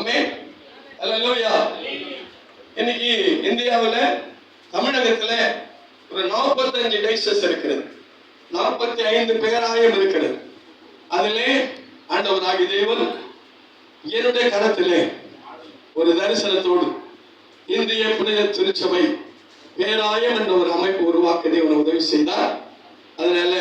அமே இல்லையா இன்னைக்கு இந்தியாவில் தமிழகத்தில் ஒரு நாற்பத்தஞ்சு டைசஸ் இருக்கிறது. நாற்பத்தி ஐந்து பேராயம் இருக்கிறது. அதிலே ஆண்டவராகி தேவன் என்னுடைய கரத்திலே ஒரு தரிசனத்தோடு இந்திய புனித திருச்சபை பேராயம் என்ற ஒரு அமைப்பு உருவாக்க தேவன் உதவி செய்தார். அதனால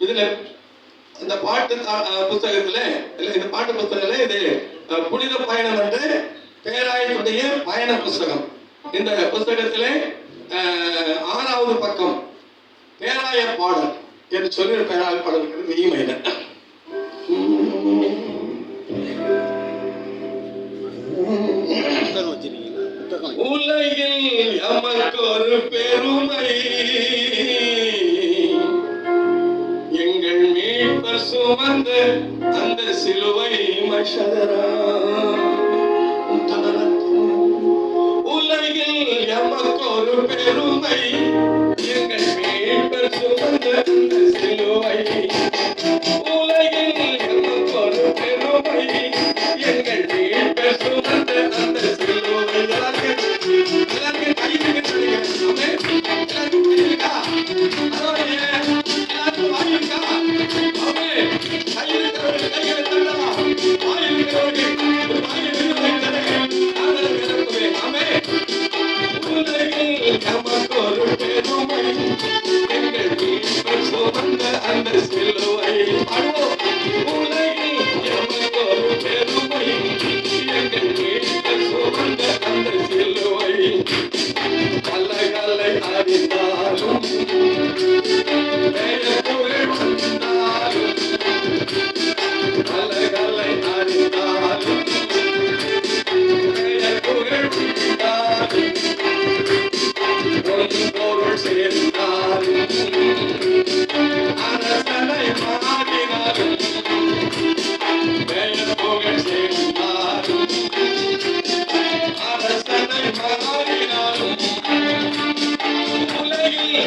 இதுல இந்த பாட்டு புஸ்தகத்துல இல்ல இந்த பாட்டு புஸ்தகத்துல இது புனித பயணம் என்று பேராயத்துடைய பயண புஸ்தகம். இந்த புஸ்தகத்துல ஆறாவது பக்கம் பேராய பாடல் என்று சொல்லி பேராய பாடல் மிகவும் இல்லை அவர் சுமந்த அந்த சிலுவை மஷதரா உலகில் எமக்கு ஒரு பெருமை. எங்கள் மீட்பர் சுமந்த அந்த சிலுவை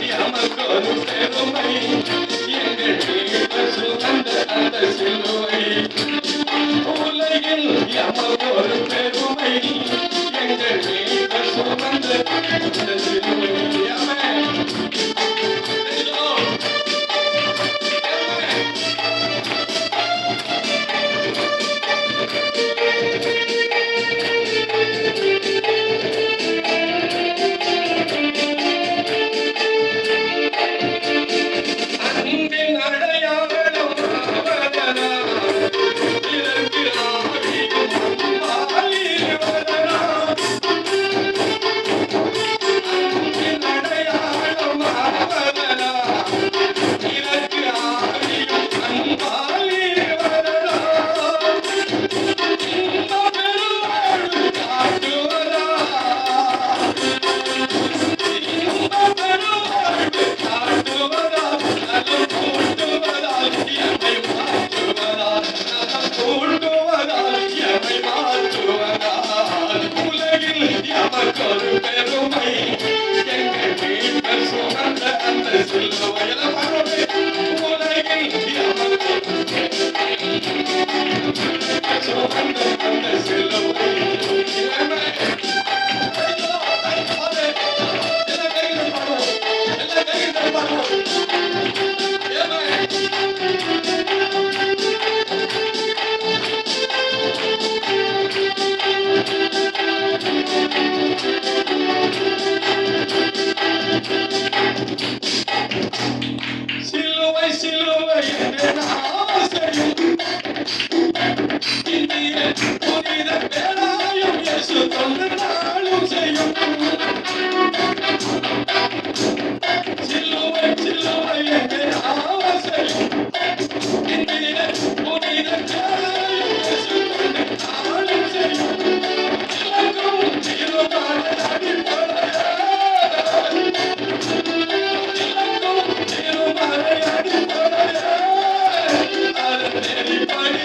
Yeah, I'm a good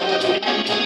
Thank you.